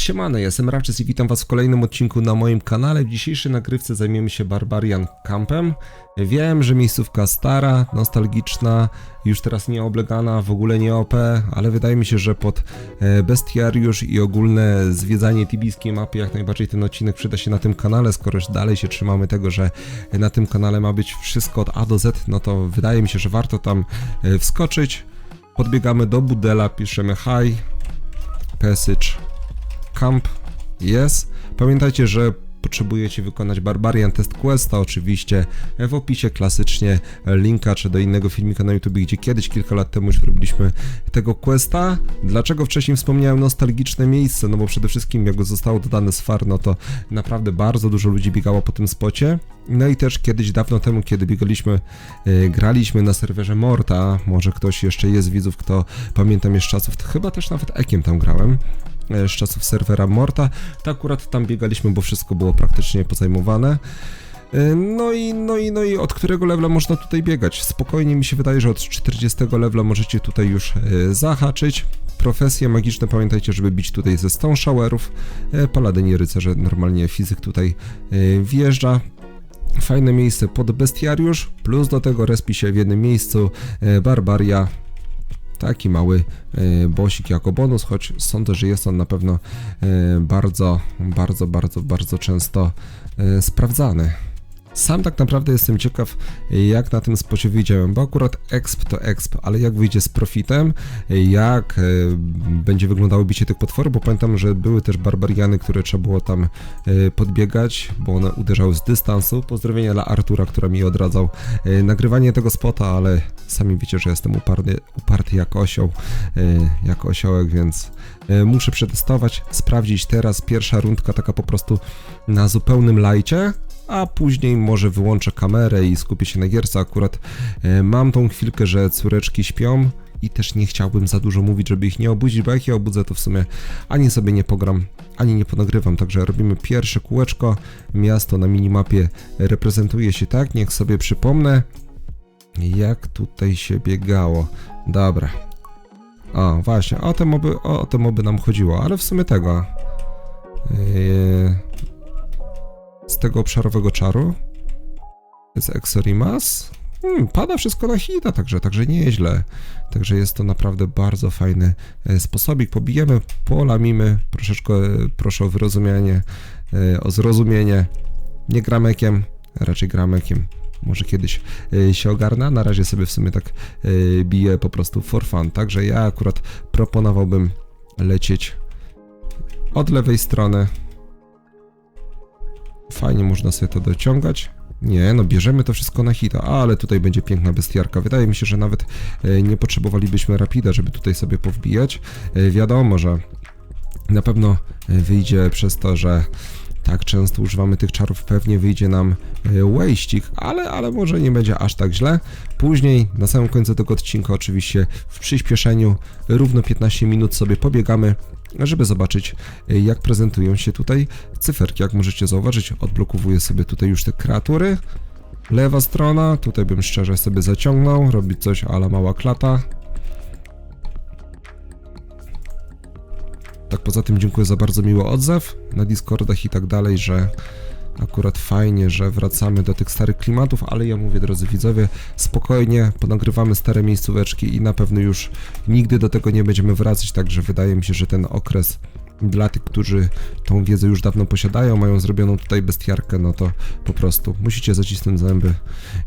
Siemano, jestem Rawczys i witam was w kolejnym odcinku na moim kanale. W dzisiejszej nagrywce zajmiemy się Barbarian Campem. Wiem, że miejscówka stara, nostalgiczna, już teraz nie oblegana, w ogóle nie OP, ale wydaje mi się, że pod e, bestiariusz i ogólne zwiedzanie tibijskiej mapy jak najbardziej ten odcinek przyda się na tym kanale, skoro już dalej się trzymamy tego, że na tym kanale ma być wszystko od A do Z, no to wydaje mi się, że warto tam e, wskoczyć. Podbiegamy do Budela, piszemy hi, passage Camp jest. Pamiętajcie, że potrzebujecie wykonać Barbarian Test Questa, oczywiście w opisie klasycznie linka czy do innego filmika na YouTube, gdzie kiedyś kilka lat temu już robiliśmy tego questa. Dlaczego wcześniej wspomniałem nostalgiczne miejsce? No bo przede wszystkim jak zostało dodane z FAR, no to naprawdę bardzo dużo ludzi biegało po tym spocie. No i też kiedyś dawno temu, kiedy biegaliśmy, e, graliśmy na serwerze Morta, może ktoś jeszcze jest widzów, kto pamiętam jeszcze czasów, chyba też nawet Ekiem tam grałem z czasów serwera Morta, to akurat tam biegaliśmy, bo wszystko było praktycznie pozajmowane. E, No i, no i, no i od którego levela można tutaj biegać? Spokojnie mi się wydaje, że od 40 levela możecie tutaj już e, zahaczyć. Profesje magiczne, pamiętajcie, żeby bić tutaj ze Stone Showerów. E, Paladyni rycerze, normalnie fizyk tutaj e, wjeżdża. Fajne miejsce pod bestiariusz, plus do tego respi się w jednym miejscu e, barbaria. Taki mały e, bosik jako bonus, choć sądzę, że jest on na pewno e, bardzo, bardzo, bardzo, bardzo często e, sprawdzany. Sam tak naprawdę jestem ciekaw, jak na tym spocie wyjdziemy, bo akurat exp to exp, ale jak wyjdzie z profitem, jak e, będzie wyglądało bicie tych potworów, bo pamiętam, że były też barbariany, które trzeba było tam e, podbiegać, bo one uderzały z dystansu. Pozdrowienia dla Artura, który mi odradzał e, nagrywanie tego spota, ale sami wiecie, że jestem uparty, uparty jak osioł, jak osiołek, więc muszę przetestować, sprawdzić teraz. Pierwsza rundka taka po prostu na zupełnym lajcie, a później może wyłączę kamerę i skupię się na gierce. Akurat e, mam tą chwilkę, że córeczki śpią i też nie chciałbym za dużo mówić, żeby ich nie obudzić, bo jak je obudzę, to w sumie ani sobie nie pogram, ani nie ponagrywam. Także robimy pierwsze kółeczko. Miasto na minimapie reprezentuje się tak, niech sobie przypomnę, jak tutaj się biegało. Dobra. O, właśnie, o te moby, o te moby nam chodziło, ale w sumie tego. Z tego obszarowego czaru. Jest Exorimas. Hmm, pada wszystko na hita, także, także nieźle. Także jest to naprawdę bardzo fajny e, sposobik. Pobijemy, polamimy. Troszeczkę e, proszę o wyrozumienie, e, o zrozumienie. Nie gramekiem, raczej gramekiem. Może kiedyś się ogarnę. Na razie sobie w sumie tak biję po prostu for fun. Także ja akurat proponowałbym lecieć od lewej strony. Fajnie można sobie to dociągać. Nie, no bierzemy to wszystko na hita, ale tutaj będzie piękna bestiarka. Wydaje mi się, że nawet e, nie potrzebowalibyśmy rapida, żeby tutaj sobie powbijać. E, Wiadomo, że na pewno e, wyjdzie przez to, że tak często używamy tych czarów, pewnie wyjdzie nam łejścik, ale, ale może nie będzie aż tak źle. Później, na samym końcu tego odcinka, oczywiście w przyspieszeniu, równo 15 minut sobie pobiegamy, żeby zobaczyć, e, jak prezentują się tutaj cyferki. Jak możecie zauważyć, odblokowuję sobie tutaj już te kreatury. Lewa strona, tutaj bym szczerze sobie zaciągnął, robić coś ala mała klata. Tak poza tym dziękuję za bardzo miły odzew na Discordach i tak dalej, że akurat fajnie, że wracamy do tych starych klimatów, ale ja mówię drodzy widzowie, spokojnie, ponagrywamy stare miejscóweczki i na pewno już nigdy do tego nie będziemy wracać, także wydaje mi się, że ten okres dla tych, którzy tą wiedzę już dawno posiadają, mają zrobioną tutaj bestiarkę, no to po prostu musicie zacisnąć zęby.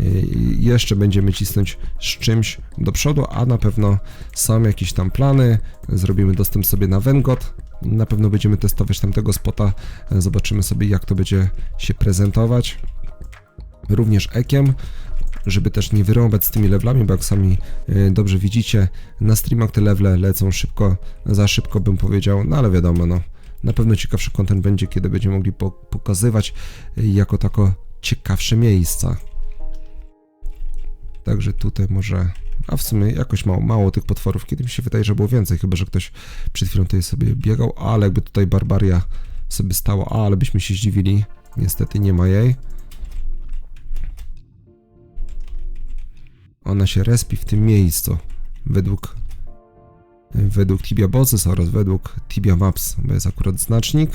I jeszcze będziemy cisnąć z czymś do przodu, a na pewno są jakieś tam plany. Zrobimy dostęp sobie na Vengot. Na pewno będziemy testować tamtego spota. Zobaczymy sobie, jak to będzie się prezentować. Również ekiem żeby też nie wyrąbać z tymi levelami, bo jak sami y, dobrze widzicie, na streamach te levele lecą szybko, za szybko bym powiedział, no ale wiadomo, no. Na pewno ciekawszy content będzie, kiedy będziemy mogli po pokazywać y, jako tako ciekawsze miejsca. Także tutaj może... A w sumie jakoś mało, mało tych potworów, kiedy mi się wydaje, że było więcej, chyba że ktoś przed chwilą tutaj sobie biegał, ale jakby tutaj barbaria sobie stała, ale byśmy się zdziwili. Niestety nie ma jej. Ona się respi w tym miejscu. Według według Tibia Bosses oraz według Tibia Maps, bo jest akurat znacznik.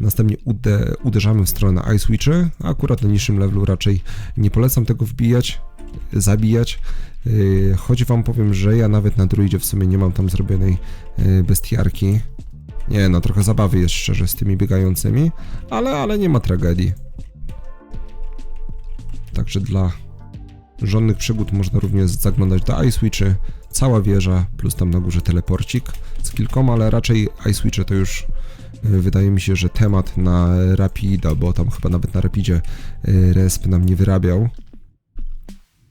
Następnie ude, uderzamy w stronę iSwitchy. Akurat na niższym levelu raczej nie polecam tego wbijać, zabijać. Yy, Choć wam powiem, że ja nawet na druidzie w sumie nie mam tam zrobionej yy, bestiarki. Nie no, trochę zabawy jest szczerze z tymi biegającymi, ale, ale nie ma tragedii. Także dla żonnych przygód można również zaglądać do iSwitchy, cała wieża, plus tam na górze teleporcik z kilkoma, ale raczej iSwitche to już y, wydaje mi się, że temat na Rapida, bo tam chyba nawet na Rapidzie y, Resp nam nie wyrabiał.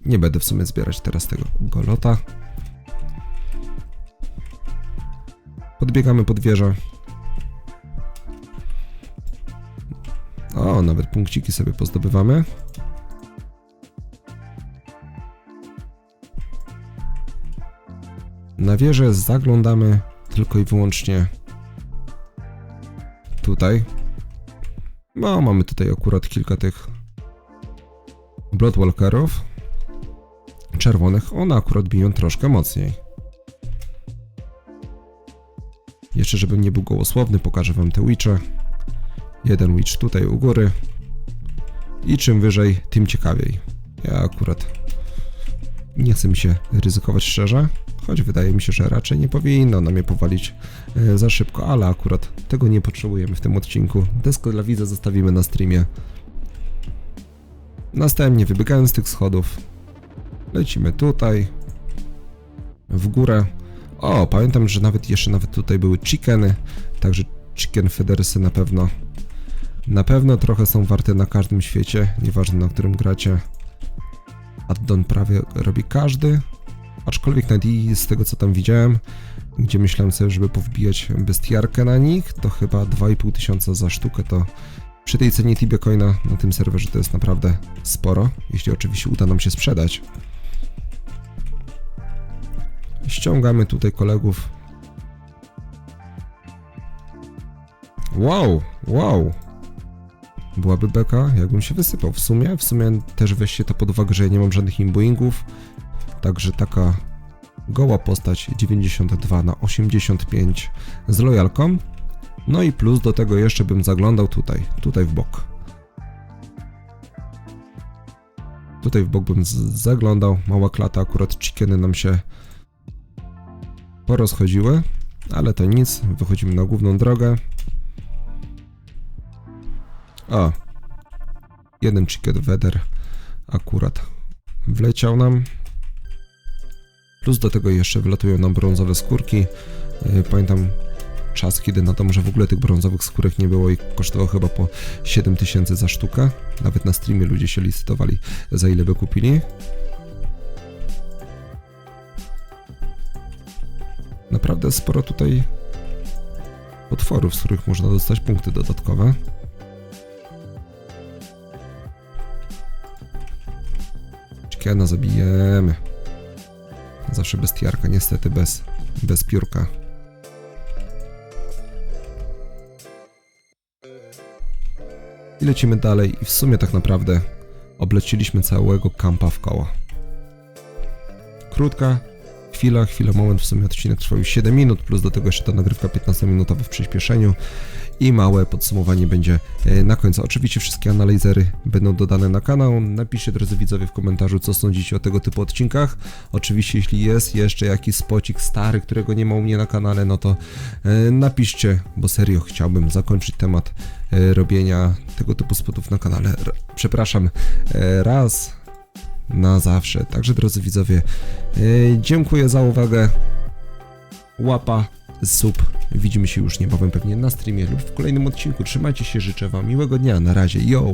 Nie będę w sumie zbierać teraz tego golota. Podbiegamy pod wieżę. O, nawet punkciki sobie pozdobywamy. Na wieżę zaglądamy tylko i wyłącznie tutaj. No, mamy tutaj akurat kilka tych Bloodwalkerów czerwonych. One akurat biją troszkę mocniej. Jeszcze, żebym nie był gołosłowny, pokażę wam te witche. Jeden witch tutaj u góry. I czym wyżej, tym ciekawiej. Ja akurat nie chcę mi się ryzykować szczerze, choć wydaje mi się, że raczej nie powinno na mnie powalić e, za szybko, ale akurat tego nie potrzebujemy w tym odcinku. Desko dla widza zostawimy na streamie. Następnie wybiegając z tych schodów, lecimy tutaj, w górę. O, pamiętam, że nawet jeszcze nawet tutaj były chickeny, także chicken feathersy na pewno na pewno trochę są warte na każdym świecie, nieważne na którym gracie. Addon prawie robi każdy, aczkolwiek nawet i z tego co tam widziałem, gdzie myślałem sobie, żeby powbijać bestiarkę na nich, to chyba 2,5 tysiąca za sztukę, to przy tej cenie Tibia Coina na tym serwerze to jest naprawdę sporo, jeśli oczywiście uda nam się sprzedać. Ściągamy tutaj kolegów. Wow, wow. Byłaby beka, jakbym się wysypał. W sumie, w sumie też weźcie to pod uwagę, że ja nie mam żadnych imbuingów. Także taka goła postać 92 na 85 z lojalką. No i plus do tego jeszcze bym zaglądał tutaj, tutaj w bok. Tutaj w bok bym zaglądał. Mała klata, akurat chickeny nam się porozchodziły, ale to nic. Wychodzimy na główną drogę. O, jeden chicken weather akurat wleciał nam. Plus do tego jeszcze wylatują nam brązowe skórki. Yy, Pamiętam czas, kiedy na to może w ogóle tych brązowych skórek nie było i kosztowało chyba po 7000 za sztukę. Nawet na streamie ludzie się licytowali, za ile by kupili. Naprawdę sporo tutaj potworów, z których można dostać punkty dodatkowe. Chickena zabijemy. Zawsze bestiarka, niestety bez, bez piórka. I lecimy dalej i w sumie tak naprawdę obleciliśmy całego kampa w koło. Krótka chwila, chwila, moment, w sumie odcinek trwał już 7 minut, plus do tego jeszcze ta nagrywka 15-minutowa w przyspieszeniu i małe podsumowanie będzie e, na końcu. Oczywiście wszystkie analizery będą dodane na kanał. Napiszcie, drodzy widzowie, w komentarzu, co sądzicie o tego typu odcinkach. Oczywiście, jeśli jest jeszcze jakiś spocik stary, którego nie ma u mnie na kanale, no to e, napiszcie, bo serio chciałbym zakończyć temat e, robienia tego typu spotów na kanale. Przepraszam, raz na zawsze. Także, drodzy widzowie, e, dziękuję za uwagę. Łapa, sub. Widzimy się już niebawem pewnie na streamie lub w kolejnym odcinku. Trzymajcie się, życzę wam miłego dnia. Na razie, yo!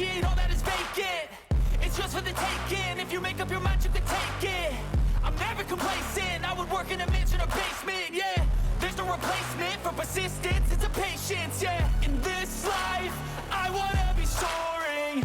all that is vacant. It's just for the taking. If you make up your mind, you can take it. I'm never complacent. I would work in a mansion or basement. Yeah, there's no replacement for persistence. It's a patience. Yeah, in this life, I wanna be soaring